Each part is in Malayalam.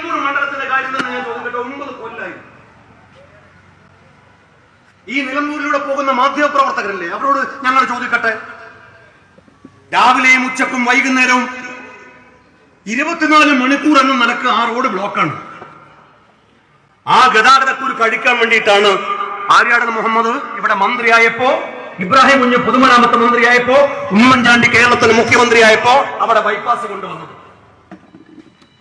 നിലമ്പൂർ മണ്ഡലത്തിന്റെ കാര്യം തന്നെ ഞാൻ ചോദിക്കട്ടെ? ഒമ്പത് കൊല്ലായി. ഈ നിലമ്പൂരിലൂടെ പോകുന്ന മാധ്യമപ്രവർത്തകരല്ലേ? അവരോട് ഞങ്ങൾ ചോദിക്കട്ടെ? രാവിലെയും ഉച്ചക്കും വൈകുന്നേരവും ഇരുപത്തിനാല് മണിക്കൂർ എന്നും നിലയ്ക്ക് ആ റോഡ് ബ്ലോക്കാണ്. ആ ഗതാഗതക്കുരു കഴിക്കാൻ വേണ്ടിയിട്ടാണ് ആര്യാടൻ മുഹമ്മദ് ഇവിടെ മന്ത്രിയായപ്പോ ഇബ്രാഹിം കുഞ്ഞ് പൊതുമരാമത്ത് മന്ത്രിയായപ്പോ ഉമ്മൻചാണ്ടി കേരളത്തിന് മുഖ്യമന്ത്രിയായപ്പോ അവിടെ ബൈപ്പാസ് കൊണ്ടുവന്നത്.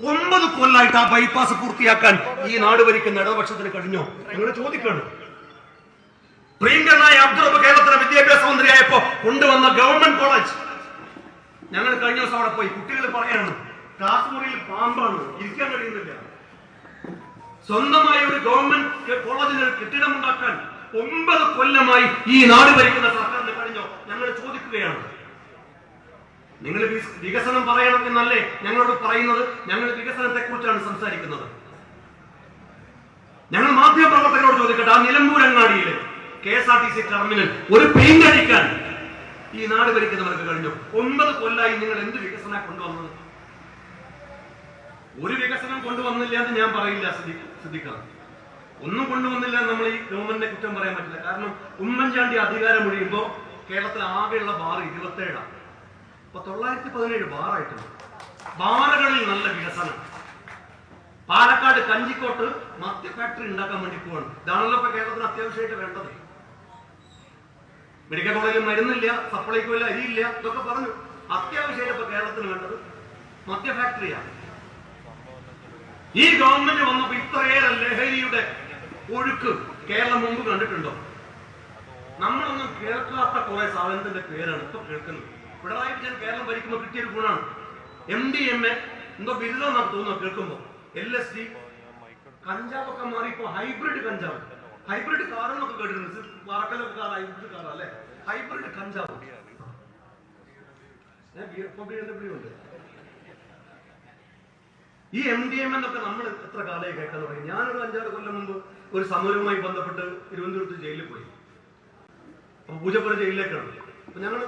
ഒമ്പത് കൊല്ലായിട്ട് ആ ബൈപ്പാസ് പൂർത്തിയാക്കാൻ ഈ നാട് ഭരിക്കുന്ന ഇടതുപക്ഷത്തിന് കഴിഞ്ഞോ? നിങ്ങൾ ചോദിക്കണം. പ്രിയങ്കരനായ അബ്ദുറബ് കേരളത്തിലെ വിദ്യാഭ്യാസ മന്ത്രിയായപ്പോ കൊണ്ടുവന്ന ഗവൺമെന്റ് കോളേജ്. ഞങ്ങൾ കഴിഞ്ഞ ദിവസം അവിടെ പോയി. കുട്ടികൾ പറയാണ് ക്ലാസ് മുറിയിൽ പാമ്പാണ്. ഇരിക്കാൻ കഴിയുന്നില്ല. സ്വന്തമായി ഒരു ഗവൺമെന്റ് കോളേജിന് കെട്ടിടമുണ്ടാക്കാൻ കെട്ടിടം ഒമ്പത് കൊല്ലമായി ഈ നാട് ഭരിക്കുന്ന സർക്കാരിന് കഴിഞ്ഞോ? ഞങ്ങൾ ചോദിക്കുകയാണ്. നിങ്ങൾ വികസനം പറയണം എന്നല്ലേ ഞങ്ങളോട് പറയുന്നത്? ഞങ്ങൾ വികസനത്തെ കുറിച്ചാണ് സംസാരിക്കുന്നത്. ഞങ്ങൾ മാധ്യമപ്രവർത്തകരോട് ചോദിക്കട്ടെ ആ നിലമ്പൂരങ്ങാടിയിലെ K S R T C terminal ഒരു പെയിന്റ് അടിക്കാൻ ഈ നാട് ഭരിക്കുന്നവർക്ക് കഴിഞ്ഞു. ഒമ്പത് കൊല്ലായി നിങ്ങൾ എന്ത് വികസന കൊണ്ടുവന്നത്? ഒരു വികസനം കൊണ്ടുവന്നില്ല എന്ന് ഞാൻ പറയില്ല ശ്രദ്ധിക്കാം ഒന്നും കൊണ്ടുവന്നില്ല നമ്മൾ ഈ ഗവൺമെന്റിനെ കുറ്റം പറയാൻ പറ്റില്ല. കാരണം ഉമ്മൻചാണ്ടി അധികാരം ഒഴിയുമ്പോൾ കേരളത്തിൽ ആകെയുള്ള ബാർ ഇരുപത്തേഴാണ്. അപ്പൊ തൊള്ളായിരത്തി പതിനേഴ് ബാറായിട്ടുണ്ട്. ബാറുകളിൽ നല്ല വികസനം. പാലക്കാട് കഞ്ചിക്കോട്ട് മദ്യ ഫാക്ടറി ഉണ്ടാക്കാൻ വേണ്ടി പോവാണ്. ഇതാണല്ലോ ഇപ്പൊ കേരളത്തിന് അത്യാവശ്യമായിട്ട് വേണ്ടത്. മെഡിക്കൽ കോളേജിൽ മരുന്നില്ല സപ്ലൈക്കോ ഇല്ല അരിയില്ല ഇതൊക്കെ പറഞ്ഞു. അത്യാവശ്യമായിട്ട് ഇപ്പൊ കേരളത്തിന് വേണ്ടത് മദ്യ ഫാക്ടറിയാണ് ഈ ഗവൺമെന്റ് വന്നപ്പോ ഇത്രയേറെ ലഹരിയുടെ ഒഴുക്ക് കേരളം മുമ്പ് കണ്ടിട്ടുണ്ടോ? നമ്മളൊന്നും കേൾക്കാത്ത കുറെ സാധനത്തിന്റെ പേരാണ് ഇപ്പൊ കേൾക്കുന്നത്. പിണറായി വിജയൻ കേരളം ഭരിക്കുമ്പോൾ കിട്ടിയൊരു ഗുണമാണ്. എം ഡി എം എ എന്തോ ബിരുദം നമുക്ക് തോന്നുന്നു കേൾക്കുമ്പോ. എൽ എസ് ഡി കഞ്ചാവൊക്കെ മാറി ഇപ്പൊ ഹൈബ്രിഡ് കഞ്ചാവ്. ഹൈബ്രിഡ് കാർ എന്നൊക്കെ കേട്ടിട്ടുണ്ട്. പറക്കലൊക്കെ കാർ ഹൈബ്രിഡ് കാർ അല്ലെ? ഹൈബ്രിഡ് കഞ്ചാവ്. ഈ എം ഡി എം എന്നൊക്കെ നമ്മൾ എത്ര കാലമായി കേൾക്കാൻ തുടങ്ങി? ഞാനൊരു അഞ്ചാറ് കൊല്ലം മുമ്പ് ഒരു സമരവുമായി ബന്ധപ്പെട്ട് തിരുവനന്തപുരത്ത് ജയിലിൽ പോയി. അപ്പൊ പൂജപ്പുര ജയിലിലേക്കാണ്. അപ്പൊ ഞങ്ങൾ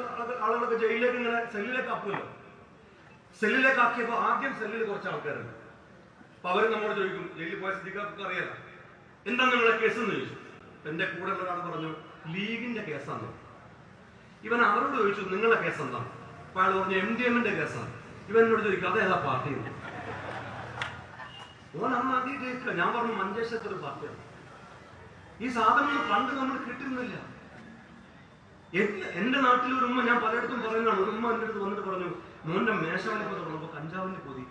ആളുകളൊക്കെ ജയിലിലേക്ക് ഇങ്ങനെ സെല്ലിലേക്ക് ആക്കുമല്ലോ സെല്ലിലേക്ക് ആക്കിയപ്പോ ആദ്യം സെല്ലിൽ കുറച്ച് ആൾക്കാരുണ്ട്. അപ്പൊ അവർ നമ്മോട് ചോദിക്കും ജയിലിൽ പോയ സ്ഥിതിക്കാർക്ക് അറിയാലോ എന്താ നിങ്ങളെ കേസ് എന്ന് ചോദിച്ചു. എന്റെ കൂടെ ഉള്ള ഒരാൾ പറഞ്ഞു ലീഗിന്റെ കേസാണ് ഇവൻ അവരോട് ചോദിച്ചു നിങ്ങളെ കേസ് എന്താണ് അപ്പൊ അയാൾ പറഞ്ഞു എം ഡി എമ്മിന്റെ കേസാണ് ഇവൻ എന്നോട് ചോദിക്കും അതേതാ പാർട്ടി? ഓൻ അന്ന് ആദ്യം കേൾക്കുക ഞാൻ പറഞ്ഞു മഞ്ചേശ്വരത്തെ ഒരു പാർട്ടിയാണ്. ഈ സാധനങ്ങൾ പണ്ട് നമ്മൾ കിട്ടുന്നില്ല എന്റെ നാട്ടിൽ ഒരു ഉമ്മ ഞാൻ പലയിടത്തും പറയുന്നതാണ്. ഒരു ഉമ്മ എന്റെ അടുത്ത് വന്നിട്ട് പറഞ്ഞു മോന്റെ മേശവലിപ്പ് തുടങ്ങുമ്പോ കഞ്ചാവിന്റെ പൊതി.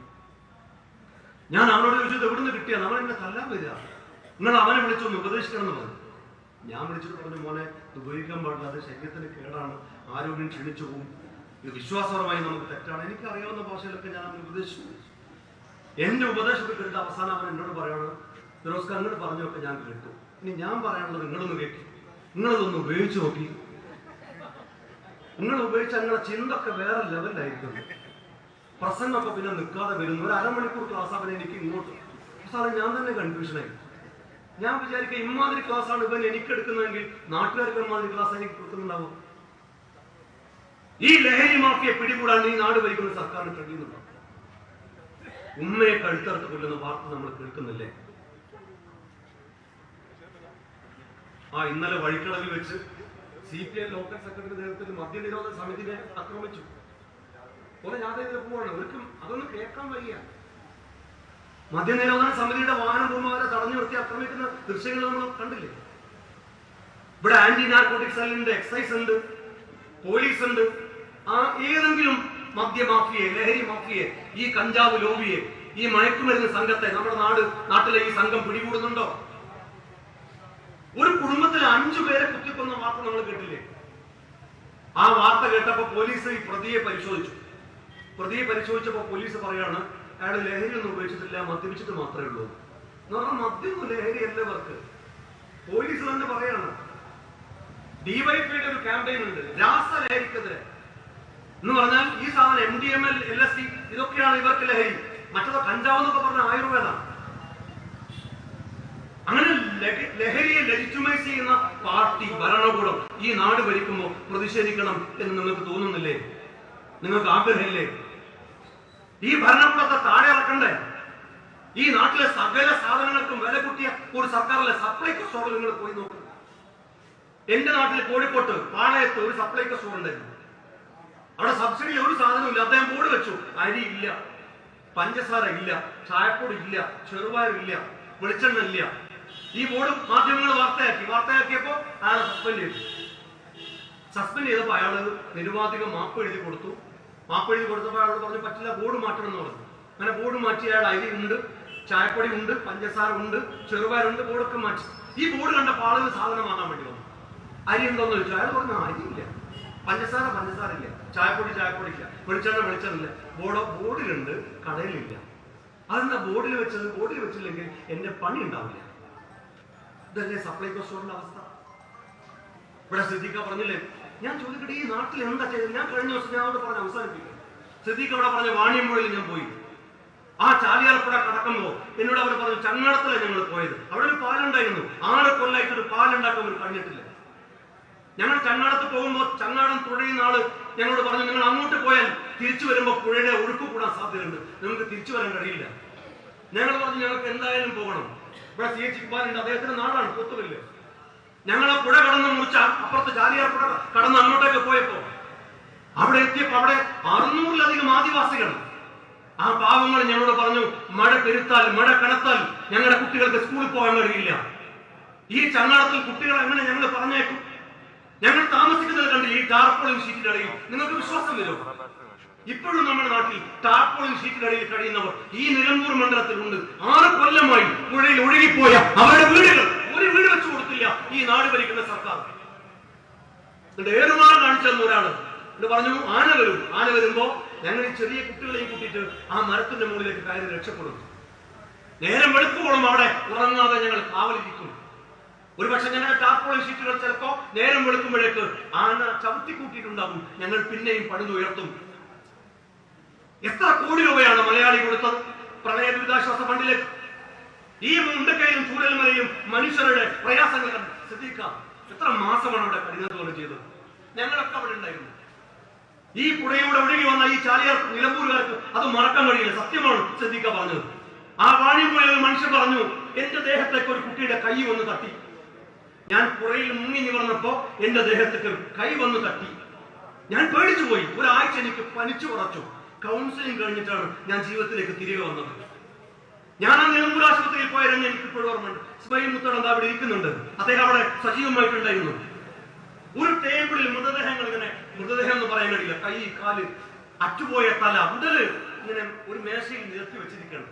ഞാൻ അവനോട് ചോദിച്ചത് എവിടുന്ന് കിട്ടിയാ? അവൻ എന്നെ തല്ലാൻ വരിക. നിങ്ങൾ അവനെ വിളിച്ചൊന്ന് ഉപദേശിക്കണം എന്ന് പറഞ്ഞു. ഞാൻ വിളിച്ചിട്ട് പറഞ്ഞു മോനെ ഉപയോഗിക്കാൻ പാടില്ല. അത് ശരീരത്തിന് കേടാണ്. ആരോഗ്യം ക്ഷണിച്ചു പോകും. ഇത് വിശ്വാസപരമായി നമുക്ക് തെറ്റാണ്. എനിക്ക് അറിയാവുന്ന ഭാഷയിലൊക്കെ ഞാൻ അവനെ ഉപദേശിച്ചു. എന്റെ ഉപദേശത്തിൽ കേട്ടിട്ട് അവസാനം അവൻ എന്നോട് പറയാണ് ഫിറോസ്ക നിങ്ങൾ പറഞ്ഞൊക്കെ ഞാൻ കേട്ടു. ഇനി ഞാൻ പറയാനുള്ളത് നിങ്ങളൊന്ന് കേട്ടു നിങ്ങളതൊന്ന് ഉപയോഗിച്ച് നോക്കി. നിങ്ങൾ ഉപയോഗിച്ച നിങ്ങളുടെ ചിന്തൊക്കെ വേറെ ലെവലിലായിരിക്കും പ്രസംഗമൊക്കെ പിന്നെ നിൽക്കാതെ വരുന്നു. ഒരു അരമണിക്കൂർ ക്ലാസ് അവൻ എനിക്ക് ഇങ്ങോട്ട്. സാറേ ഞാൻ തന്നെ കൺഫ്യൂഷനായി ഞാൻ വിചാരിക്കുക ഇമാതിരി ക്ലാസ്സാണ് ഇവൻ എനിക്ക് എടുക്കുന്നതെങ്കിൽ നാട്ടുകാർക്ക് ഇമാതിരി ക്ലാസ് എനിക്ക് കൊടുക്കുന്നുണ്ടാവും? ഈ ലഹരി മാഫിയെ പിടികൂടാണ് ഈ നാട് ഭരിക്കുന്ന സർക്കാരിന് കഴിയുന്നുണ്ടോ? ഉമ്മയെ കഴുത്തറുത്ത് കൊല്ലുന്ന വാർത്ത നമ്മൾ കേൾക്കുന്നില്ലേ? ആ ഇന്നലെ വഴിക്കളവിൽ വെച്ച് C P I local secretary നേതൃത്വത്തിൽ മദ്യനിരോധന സമിതിനെ ആക്രമിച്ചു. കുറെ യാത്രയിൽ പോവാണ് ഒരിക്കലും അതൊന്നും കേൾക്കാൻ വയ്യ. മദ്യനിരോധന സമിതിയുടെ വാഹന ഭൂമാരെ തടഞ്ഞു നിർത്തി ആക്രമിക്കുന്ന ദൃശ്യങ്ങൾ നമ്മൾ കണ്ടില്ലേ? ഇവിടെ ആന്റി നാർക്കോട്ടിക് സെല്ലിന്റെ എക്സൈസ് ഉണ്ട് പോലീസ് ഉണ്ട്. ആ ഏതെങ്കിലും മദ്യമാഫിയെ ലഹരി മാഫിയെ ഈ കഞ്ചാവ് ലോബിയെ ഈ മയക്കുമരുന്ന് സംഘത്തെ നമ്മുടെ നാട് നാട്ടിലെ ഈ സംഘം പിടികൂടുന്നുണ്ടോ? ഒരു കുടുംബത്തിൽ അഞ്ചു പേരെ കുത്തിക്കൊന്ന വാർത്ത നമ്മൾ കേട്ടില്ലേ? ആ വാർത്ത കേട്ടപ്പോ പോലീസ് ഈ പ്രതിയെ പരിശോധിച്ചു. പ്രതിയെ പരിശോധിച്ചപ്പോ പോലീസ് പറയാണ് അയാൾ ലഹരി ഒന്നും ഉപയോഗിച്ചിട്ടില്ല മദ്യപിച്ചിട്ട് മാത്രമേ ഉള്ളൂ. എന്ന് പറഞ്ഞാൽ മദ്യം ലഹരി അല്ല ഇവർക്ക് പോലീസ് തന്നെ പറയാണ് ഡിവൈപിയുടെ ഒരു ക്യാമ്പയിൻ ഉണ്ട് രാസലഹരിക്കെതിരെ എന്ന് പറഞ്ഞാൽ ഈ സാധനം M D M L L S C ഇതൊക്കെയാണ് ഇവർക്ക് ലഹരി. മറ്റത് കഞ്ചാവ് എന്നൊക്കെ പറഞ്ഞ ആയുർവേദമാണ് അങ്ങനെ ലഹ- ലഹരിയെ ലെജിറ്റിമൈസ് ചെയ്യുന്ന പാർട്ടി ഭരണകൂടം ഈ നാട് ഭരിക്കുമ്പോൾ പ്രതിഷേധിക്കണം എന്ന് നിങ്ങൾക്ക് തോന്നുന്നില്ലേ? നിങ്ങൾക്ക് ആഗ്രഹമില്ലേ? ഈ ഭരണകൂടത്തെ താഴെ ഇറക്കണ്ടേ? ഈ നാട്ടിലെ സകല സാധനങ്ങൾക്കും വില കൂട്ടിയ ഒരു സർക്കാരിലെ സപ്ലൈകോ സ്റ്റോറിൽ നിങ്ങൾ പോയി നോക്കും. എന്റെ നാട്ടിൽ കോഴിക്കോട്ട് പാളയത്ത് ഒരു സപ്ലൈകോ സ്റ്റോർ ഉണ്ടായിരുന്നു. അവിടെ സബ്സിഡി ഒരു സാധനവും ഇല്ല. അദ്ദേഹം ബോർഡ് വെച്ചു. അരി ഇല്ല. പഞ്ചസാര ഇല്ല. ചായപ്പൊടി ഇല്ല. ചെറുപയർ ഇല്ല. വെളിച്ചെണ്ണ ഇല്ല. ഈ ബോർഡ് മാധ്യമങ്ങൾ വാർത്തയാക്കി. വാർത്തയാക്കിയപ്പോ അയാളെ സസ്പെൻഡ് ചെയ്തു. സസ്പെൻഡ് ചെയ്തപ്പോൾ അയാൾ നിരുപാധികം മാപ്പ് എഴുതി കൊടുത്തു. മാപ്പ് എഴുതി കൊടുത്തപ്പോൾ അയാളോട് പറഞ്ഞു പറ്റില്ല ബോർഡ് മാറ്റണം എന്ന് പറഞ്ഞു. അങ്ങനെ ബോർഡ് മാറ്റി അയാൾ അരി ഉണ്ട് ചായപ്പൊടി ഉണ്ട് പഞ്ചസാര ഉണ്ട് ചെറുപയറുണ്ട് ബോർഡൊക്കെ മാറ്റി. ഈ ബോർഡ് കണ്ടപ്പോൾ ആളുകൾ സാധനം വാങ്ങാൻ വേണ്ടി വന്നു. അരി ഉണ്ടോന്ന് ചോദിച്ചു. അയാൾ പറഞ്ഞു അരി ഇല്ല. പഞ്ചസാര പഞ്ചസാര ഇല്ല. ചായപ്പൊടി ചായപ്പൊടി ഇല്ല. വെളിച്ചെണ്ണ വെളിച്ചെണ്ണ ഇല്ല. ബോർഡ് ബോർഡിലുണ്ട് കടയിലില്ല. അതെന്താ ബോർഡിൽ വെച്ചത്? ബോർഡിൽ വെച്ചില്ലെങ്കിൽ എന്റെ പണി ഉണ്ടാവില്ല. ഇതല്ലേ സപ്ലൈകോ സ്റ്റോറിന്റെ അവസ്ഥ? ഇവിടെ സിദ്ദീഖ പറഞ്ഞില്ലേ? ഞാൻ ചോദിക്കട്ടെ ഈ നാട്ടിൽ എന്താ ചെയ്തത്? ഞാൻ കഴിഞ്ഞ ദിവസം ഞാൻ അവിടെ പറഞ്ഞ അവസാനിപ്പിക്കും. സിദ്ദീഖ് അവിടെ പറഞ്ഞ വാണിയമ്പുഴയിൽ ഞാൻ പോയി. ആ ചാലിയാർപ്പുഴ കടക്കുമ്പോ എന്നോട് അവർ പറഞ്ഞു ചങ്ങാടത്തിലെ ഞങ്ങൾ പോയത്. അവിടെ ഒരു പാലുണ്ടായിരുന്നു. ആറ് കൊല്ലായിട്ട് ഒരു പാലുണ്ടാക്കാൻ അവർ കഴിഞ്ഞിട്ടില്ല. ഞങ്ങൾ ചങ്ങാടത്ത് പോകുമ്പോൾ ചങ്ങാടം തുഴയുന്ന ആൾ ഞങ്ങളോട് പറഞ്ഞു നിങ്ങൾ അങ്ങോട്ട് പോയാൽ തിരിച്ചു വരുമ്പോൾ പുഴയുടെ ഒഴുക്ക് കൂടാൻ സാധ്യതയുണ്ട്. നിങ്ങൾക്ക് തിരിച്ചു വരാൻ കഴിയില്ല. ഞങ്ങൾ പറഞ്ഞു ഞങ്ങൾക്ക് എന്തായാലും പോകണം. ഇവിടെ സി എച്ച് ഇക്ബാലുണ്ട് അദ്ദേഹത്തിന്റെ നാടാണ് കൊത്തുകല്ല് ഞങ്ങൾ ആ പുഴ കടന്ന് മുറിച്ച അപ്പുറത്ത് ജാലിയാർ പുഴ കടന്ന് അങ്ങോട്ടേക്ക് പോയപ്പോ അവിടെ എത്തിയപ്പോ അവിടെ അറുന്നൂറിലധികം ആദിവാസികൾ. ആ പാവങ്ങൾ ഞങ്ങളോട് പറഞ്ഞു മഴ പെരുത്താൽ മഴ കനത്താൽ ഞങ്ങളുടെ കുട്ടികൾക്ക് സ്കൂളിൽ പോകാൻ കഴിയില്ല ഈ ചങ്ങാടത്തിൽ കുട്ടികൾ എങ്ങനെ ഞങ്ങൾ പറഞ്ഞേക്കും. ഞങ്ങൾ താമസിക്കുന്നത് കണ്ടില്ല? ഈ ടാർപ്പോളിംഗ് ഷീറ്റിനടിയിൽ നിങ്ങൾക്ക് വിശ്വാസം വരുമോ? ഇപ്പോഴും നമ്മുടെ നാട്ടിൽ ടാർപ്പോളിംഗ് ഷീറ്റിനടിയിൽ കഴിയുന്നവർ ഈ നിലമ്പൂർ മണ്ഡലത്തിലുണ്ട്. ആറ് കൊല്ലമായി പുഴയിൽ ഒഴുകിപ്പോയ അവരുടെ വീടുകൾ ഒരു വീട് വെച്ചു കൊടുത്തില്ല ഈ നാട് ഭരിക്കുന്ന സർക്കാർ. ഏറുമാറ കാണിച്ചു തന്ന ഒരാൾ? എന്നിട്ട് പറഞ്ഞു ആന വരും. ആന വരുമ്പോ ഞങ്ങൾ ഈ ചെറിയ കുട്ടികളെയും കൂട്ടിയിട്ട് ആ മരത്തിന്റെ മുകളിലേക്ക് കയറി രക്ഷപ്പെടും. നേരം വെളുക്കുമ്പോഴും അവിടെ ഉറങ്ങാതെ ഞങ്ങൾ കാവലിരിക്കും. ഒരുപക്ഷെ ഞങ്ങളുടെ ടാർപ്പോളിംഗ് ഷീറ്റുകൾ ചിലപ്പോ നേരം വെളുക്കുമ്പോഴേക്ക് ആന ചവിട്ടി കൂട്ടിയിട്ടുണ്ടാകും ഞങ്ങൾ പിന്നെയും പണിതുയർത്തും എത്ര കോടി രൂപയാണ് മലയാളി കൊടുത്തത്? പ്രളയ ദുരിതാശ്വാസ ഫണ്ടിലേക്ക്. ഈ മുണ്ടക്കയും ചൂരൽമലയും മനുഷ്യരുടെ പ്രയാസങ്ങൾ ശ്രദ്ധിക്കാം. എത്ര മാസമാണ് അവിടെ കഠിനത്തോടെ ചെയ്തത്? ഞങ്ങളൊക്കെ അവിടെ ഉണ്ടായിരുന്നു. ഈ പുഴയുടെ ഒഴുകി വന്ന ഈ ചാലിയാർ നിലമ്പൂരുകാർക്ക് അത് മറക്കാൻ കഴിയില്ല. സത്യമാണ് ശ്രദ്ധിക്ക പറഞ്ഞത്. ആ വാണിയമ്പുഴയിൽ മനുഷ്യൻ പറഞ്ഞു എന്റെ ദേഹത്തേക്ക് ഒരു കുട്ടിയുടെ കൈ വന്ന് തട്ടി. ഞാൻ പുഴയിൽ മുങ്ങി നിവർന്നപ്പോ എന്റെ ദേഹത്തേക്ക് കൈ വന്ന് തട്ടി. ഞാൻ പേടിച്ചു പോയി ഒരാഴ്ച എനിക്ക് പനിച്ചു കുറച്ചു കൗൺസിലിംഗ് കഴിഞ്ഞിട്ടാണ് ഞാൻ ജീവിതത്തിലേക്ക് തിരികെ വന്നത്. ഞാൻ ആ നിലമ്പൂർ ആശുപത്രിയിൽ പോയാലും എനിക്ക് ഇപ്പോഴും ഓർമ്മയുണ്ട്. സ്മൈൽ മുത്തടന്ത അവിടെ ഇരിക്കുന്നുണ്ട്. അദ്ദേഹം അവിടെ സജീവമായിട്ടുണ്ടായിരുന്നു. ഒരു ടേബിളിൽ മൃതദേഹങ്ങൾ ഇങ്ങനെ മൃതദേഹം എന്ന് പറയാൻ കഴിയില്ല. കൈ കാൽ അറ്റുപോയ തല ഉടൽ ഇങ്ങനെ ഒരു മേശയിൽ നിരത്തി വെച്ചിരിക്കണം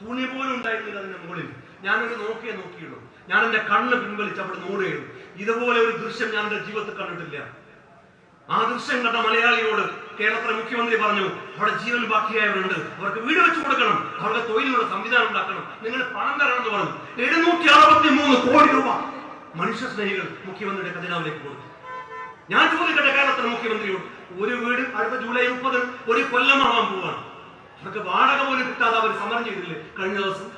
തുണി പോലും ഉണ്ടായിരുന്നില്ല അതിന്റെ മുകളിൽ. ഞാനൊരു നോക്കിയേ നോക്കിയുള്ളൂ. ഞാൻ എന്റെ കണ്ണ് പിൻവലിച്ച് അവിടെ നോടുകയുള്ളൂ ഇതുപോലെ ഒരു ദൃശ്യം ഞാൻ എന്റെ ജീവിതത്തിൽ കണ്ടിട്ടില്ല. ആ ദൃശ്യം കണ്ട മലയാളിയോട് കേരളത്തിലെ മുഖ്യമന്ത്രി പറഞ്ഞു അവിടെ ജീവൻ ബാക്കിയായവരുണ്ട്. അവർക്ക് വീട് വെച്ചു കൊടുക്കണം. അവരുടെ തൊഴിലിനുള്ള സംവിധാനം ഉണ്ടാക്കണം. നിങ്ങൾ പണം തരണം എന്ന് പറഞ്ഞു. എഴുന്നൂറ്റി അറുപത്തി മൂന്ന് കോടി രൂപ. മനുഷ്യ സ്നേഹികൾ മുഖ്യമന്ത്രിയുടെ ഖജനാവിലേക്ക് കൊടുത്തു ഞാൻ ചോദിക്കട്ടെ കേരളത്തിലെ മുഖ്യമന്ത്രിയോട് ഒരു വീട് അടുത്ത ജൂലൈ മുപ്പത് ഒരു കൊല്ലമാവാൻ പോവാണ്. അവർക്ക് വാടക പോലും കിട്ടാതെ അവർ സമരം ചെയ്തില്ലേ കഴിഞ്ഞ ദിവസം?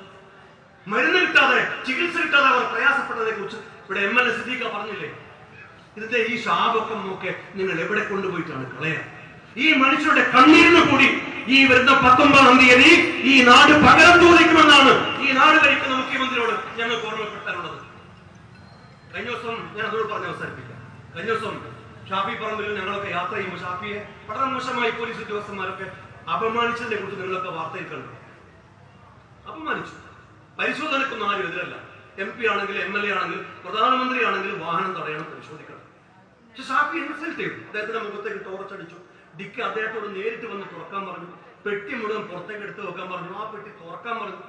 മരുന്ന് കിട്ടാതെ ചികിത്സ കിട്ടാതെ അവർ പ്രയാസപ്പെട്ടതിനെ കുറിച്ച് ഇവിടെ എം എൽ എ സിദ്ദീഖ പറഞ്ഞില്ലേ? ഇതിന്റെ ഈ ശാപക്കം നോക്കെ നിങ്ങൾ എവിടെ കൊണ്ടുപോയിട്ടാണ് കളയാൻ ഈ മനുഷ്യരുടെ കണ്ണീരിന് കൂടി ഈ വരുന്ന പത്തൊമ്പതാം തീയതി ഈ നാട് പകരം ചോദിക്കുമെന്നാണ് ഈ നാട് ഭരിക്കുന്ന മുഖ്യമന്ത്രിയോട് ഞങ്ങൾ ഓർമ്മപ്പെടുത്താനുള്ളത്. കഴിഞ്ഞ ദിവസം ഞാൻ അതോട് പറഞ്ഞ് അവസാനിപ്പിക്കാം. കഴിഞ്ഞ ദിവസം ഷാഫി പറമ്പിൽ ഞങ്ങളൊക്കെ യാത്ര ചെയ്യുമ്പോൾ ഷാഫിയെ വളരെ മോശമായി പോലീസ് ഉദ്യോഗസ്ഥന്മാരൊക്കെ അപമാനിച്ചതിനെ കുറിച്ച് നിങ്ങളൊക്കെ വാർത്തയിൽ കണ്ടു. അപമാനിച്ചു. പരിശോധനക്കൊന്നും ആരും എതിരല്ല. എം പി ആണെങ്കിൽ എം എൽ എ ആണെങ്കിൽ പ്രധാനമന്ത്രി ആണെങ്കിൽ വാഹനം തടയണം പരിശോധിക്കണം. പക്ഷെ ഷാഫി ഇൻസൾട്ട് ചെയ്തു അദ്ദേഹത്തിന്റെ മുഖത്തേക്ക് ടോർച്ചടിച്ചു ഡിക്ക് അദ്ദേഹത്തോട് നേരിട്ട് വന്ന് തുറക്കാൻ പറഞ്ഞു. പെട്ടി മുഴുവൻ പുറത്തേക്ക് എടുത്ത് വെക്കാൻ പറഞ്ഞു. ആ പെട്ടി തുറക്കാൻ പറഞ്ഞു.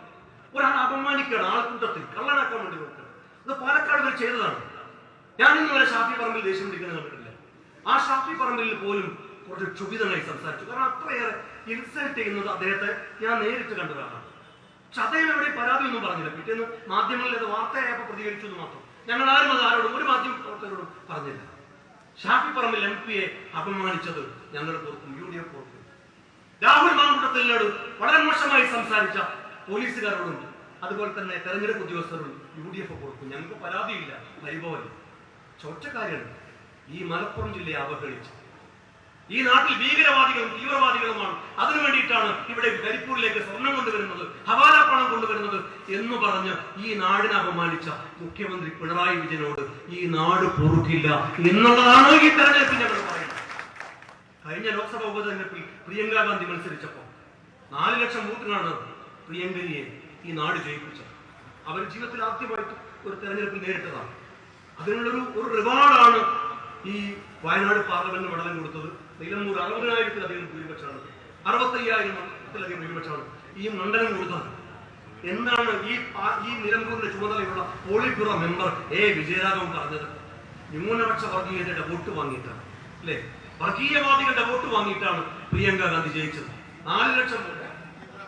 ഒരാൾ അപമാനിക്കുകയാണ്. ആൾക്കൂട്ടത്തിൽ കള്ളനാക്കാൻ വേണ്ടി നോക്കുകയാണ്. ഇത് പാലക്കാട് ഇവർ ചെയ്തതാണ്. ഞാൻ ഇന്ന് വരെ ഷാഫി പറമ്പിൽ ദേഷ്യം പിടിക്കുന്നത് കണ്ടിട്ടില്ല. ആ ഷാഫി പറമ്പിൽ പോലും കുറച്ച് ക്ഷുഭിതനായി സംസാരിച്ചു. കാരണം അത്രയേറെ ഇൻസൾട്ട് ചെയ്യുന്നത് അദ്ദേഹത്തെ ഞാൻ നേരിട്ട് കണ്ടതാണ്. അദ്ദേഹം എവിടെ പരാതി ഒന്നും പറഞ്ഞില്ല. പിറ്റേന്ന് മാധ്യമങ്ങളിൽ അത് വാർത്തയായപ്പോൾ പ്രതികരിച്ചു എന്ന് മാത്രം. ഞങ്ങൾ ആരും അത് ആരോടും ഒരു മാധ്യമ പ്രവർത്തകരോടും പറഞ്ഞില്ല. ഷാഫി പറമ്പിൽ എം പിയെ അപമാനിച്ചത് ഞങ്ങൾ തീർക്കും യു ഡി എഫ് ഓർക്കും രാഹുൽ മാമ്പുട്ടത്തിനോട് വളരെ മോശമായി സംസാരിച്ച പോലീസുകാരോടും അതുപോലെ തന്നെ തെരഞ്ഞെടുപ്പ് ഉദ്യോഗസ്ഥരോടും യു ഡി എഫ് കൊടുക്കും. ഞങ്ങൾക്ക് പരാതിയില്ല പരിഭവം ചോദിച്ച കാര്യമാണ് ഈ മലപ്പുറം ജില്ലയെ അവഹേളിച്ചു ഈ നാട്ടിൽ ഭീകരവാദികളും തീവ്രവാദികളുമാണ്. അതിനു വേണ്ടിയിട്ടാണ് ഇവിടെ കരിപ്പൂരിലേക്ക് സ്വർണം കൊണ്ടുവരുന്നത് ഹവാല പണം കൊണ്ടുവരുന്നത് എന്ന് പറഞ്ഞ് ഈ നാടിനെ അപമാനിച്ച മുഖ്യമന്ത്രി പിണറായി വിജയനോട് ഈ നാട് പൊറുക്കില്ല എന്നുള്ളതാണ് ഈ തെരഞ്ഞെടുപ്പിൽ ഞങ്ങൾ പറയുന്നത് കഴിഞ്ഞ ലോക്സഭാ ഉപതെരഞ്ഞെടുപ്പിൽ പ്രിയങ്ക ഗാന്ധി മത്സരിച്ചപ്പോൾ നാല് ലക്ഷം വോട്ടിനാണ് പ്രിയങ്കയെ ഈ നാട് ജയിപ്പിച്ചത്. അവർ ജീവിതത്തിൽ ആദ്യമായിട്ട് ഒരു തെരഞ്ഞെടുപ്പിൽ നേരിട്ടതാണ്. അതിനുള്ളൊരു ഒരു റിവാർഡാണ് ഈ വയനാട് പാർലമെന്റ് മണ്ഡലം കൊടുത്തത്. നിലമ്പൂർ അറുപതിനായിരത്തിലധികം ഭൂരിപക്ഷമാണ്. അറുപത്തയ്യായിരത്തിലധികം ഭൂരിപക്ഷമാണ്. ഈ മണ്ഡലം കൊടുത്താൽ എന്താണ് ഈ ഈ നിലമ്പൂരിന്റെ ചുമതലയുള്ള പോളിപ്പുറ മെമ്പർ എ വിജയരാഘവൻ പറഞ്ഞത്? ന്യൂനപക്ഷ വർഗീയതയുടെ വോട്ട് വാങ്ങിയിട്ടാണ്. അല്ലെ? വർഗീയവാദികളുടെ വോട്ട് വാങ്ങിയിട്ടാണ് പ്രിയങ്ക ഗാന്ധി ജയിച്ചത്. നാല് ലക്ഷം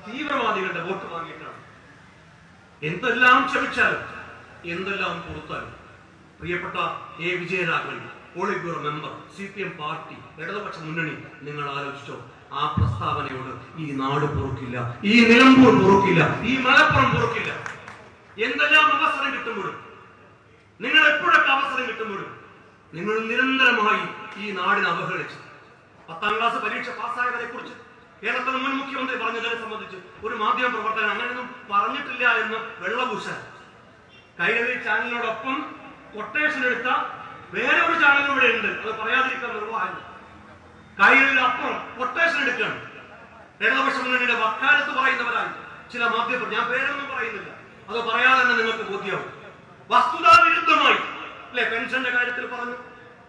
തീവ്രവാദികളുടെ വോട്ട് വാങ്ങിയിട്ടാണ്. എന്തെല്ലാം ക്ഷമിച്ചാലും എന്തെല്ലാം കൊടുത്താലും പ്രിയപ്പെട്ട A Vijayaraghavan polit member C P M party ഇടതുപക്ഷ മുന്നണി നിങ്ങൾ ആലോചിച്ചോ. ആ പ്രസ്താവനയോട് ഈ നാട് പൊറുക്കില്ല ഈ നിലമ്പൂർ പൊറുക്കില്ല ഈ മലപ്പുറം പൊറുക്കില്ല. എന്തെല്ലാം അവസരം കിട്ടുമ്പോഴും നിങ്ങൾ എപ്പോഴൊക്കെ അവസരം കിട്ടുമ്പോഴും നിങ്ങൾ നിരന്തരമായി ഈ നാടിനെ അവഹേളിച്ചു പത്താം ക്ലാസ് പരീക്ഷ പാസ്സായവരെ കുറിച്ച് കേരളത്തിലെ മുൻ മുഖ്യമന്ത്രി പറഞ്ഞതിനെ സംബന്ധിച്ച് ഒരു മാധ്യമ പ്രവർത്തകൻ അങ്ങനെയൊന്നും പറഞ്ഞിട്ടില്ല എന്ന് വെള്ളപൂശാൻ. കൈരളി ചാനലിനോടൊപ്പം കൊട്ടേഷൻ എടുത്ത വേറെ ഒരു ചാനൽ ഇവിടെ ഉണ്ട്. അത് പറയാതിരിക്കാൻ നിർവാഹം കൈരളിയുടെ അപ്പുറം കൊട്ടേഷൻ എടുക്കുകയാണ് ഇടതുപക്ഷ മുന്നണിയുടെ വക്കാലത്ത് പറയുന്നവരായി ചില മാധ്യമ ഞാൻ പേരൊന്നും പറയുന്നില്ല. അത് പറയാതെ തന്നെ നിങ്ങൾക്ക് ബോധ്യമാവും. വസ്തുതാ വിരുദ്ധമായി. അല്ലെ? പെൻഷന്റെ കാര്യത്തിൽ പറഞ്ഞു.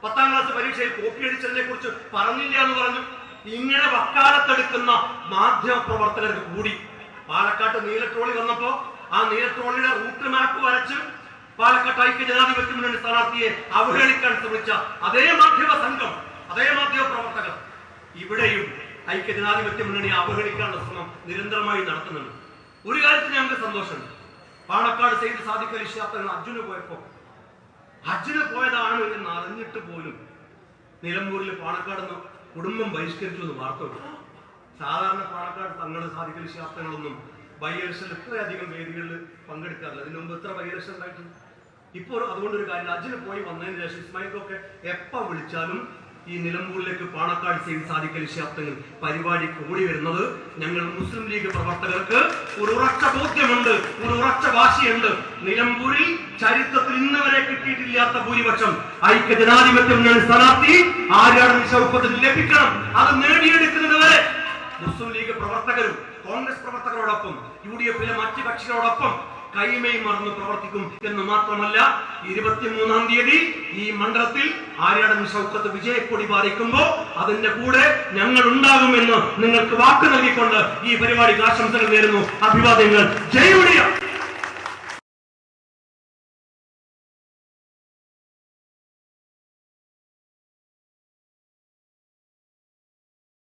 പത്താം ക്ലാസ് പരീക്ഷയിൽ കോപ്പി അടിച്ചതിനെ കുറിച്ച് പറഞ്ഞില്ല എന്ന് പറഞ്ഞു. ഇങ്ങനെ വക്കാലത്തെടുക്കുന്ന മാധ്യമ പ്രവർത്തകർക്ക് കൂടി. പാലക്കാട്ട് നീലട്രോളി വന്നപ്പോ ആ നീലട്രോളിയുടെ റൂട്ട് മാപ്പ് വരച്ച് പാലക്കാട്ട് ഐക്യ ജനാധിപത്യ മുന്നണി സ്ഥാനാർത്ഥിയെ അവഹേളിക്കാൻ ശ്രമിച്ച അതേ മാധ്യമ സംഘം അതേ മാധ്യമ പ്രവർത്തകർ ഇവിടെയും ഐക്യ ജനാധിപത്യ മുന്നണിയെ അവഹേളിക്കാനുള്ള ശ്രമം നിരന്തരമായി നടത്തുന്നുണ്ട് ഒരു കാര്യത്തിൽ ഞങ്ങൾക്ക് സന്തോഷമുണ്ട്. പാണക്കാട് സെയ്ത് സാധിക്കൽ ഇഷ്യാത്തങ്ങൾ അർജുന് പോയപ്പോ അർജുന് പോയതാണ് എന്ന് അറിഞ്ഞിട്ട് പോലും നിലമ്പൂരിൽ പാണക്കാട് നിന്ന് കുടുംബം ബഹിഷ്കരിച്ചു എന്ന് വാർത്ത സാധാരണ പാണക്കാട് തങ്ങൾ സാധിക്കൽ ശാസ്ത്രങ്ങളൊന്നും ഇലക്ഷനിൽ ഇത്രയധികം വേദികളിൽ പങ്കെടുക്കാറില്ല. അതിന് മുമ്പ് എത്ര ബൈലക്ഷൻ ഉണ്ടായിട്ടുണ്ട്? ഇപ്പോൾ അതുകൊണ്ട് ഒരു കാര്യം അജിന് പോയി വന്നതിന് ശേഷം ഇസ്മായിലൊക്കെ എപ്പ വിളിച്ചാലും ഈ നിലമ്പൂരിലേക്ക് പാണക്കാട് സെയ്ത് സാധിക്കൽ ശബ്ദങ്ങൾ പരിപാടി കൂടി വരുന്നത് ഞങ്ങൾ മുസ്ലിം ലീഗ് പ്രവർത്തകർക്ക് ഒരു ഉറച്ച ബോധ്യമുണ്ട് ഒരു ഉറച്ച വാശിയുണ്ട്. നിലമ്പൂരിൽ ചരിത്രത്തിൽ ഇന്ന് വരെ കിട്ടിയിട്ടില്ലാത്ത ഭൂരിപക്ഷം ഐക്യ ജനാധിപത്യം സ്ഥാനാർത്ഥി ആരാണ് ശൗക്കത്തിൽ ലഭിക്കണം. അത് നേടിയെടുക്കുന്നത് വരെ മുസ്ലിം ലീഗ് പ്രവർത്തകരും കോൺഗ്രസ് പ്രവർത്തകരോടൊപ്പം യു ഡി എഫിലെ മറ്റ് കക്ഷികളോടൊപ്പം കൈമയും മറന്ന് പ്രവർത്തിക്കും എന്ന് മാത്രമല്ല ഇരുപത്തിമൂന്നാം തീയതി ഈ മണ്ഡലത്തിൽ ആര്യാടൻ ഷൗക്കത്ത് വിജയക്കൊടി പാലിക്കുമ്പോ അതിന്റെ കൂടെ ഞങ്ങൾ ഉണ്ടാകുമെന്ന് നിങ്ങൾക്ക് വാക്ക് നൽകിക്കൊണ്ട് ഈ പരിപാടിക്ക് ആശംസകൾ നേരുന്നു. അഭിവാദ്യങ്ങൾ. ജയ്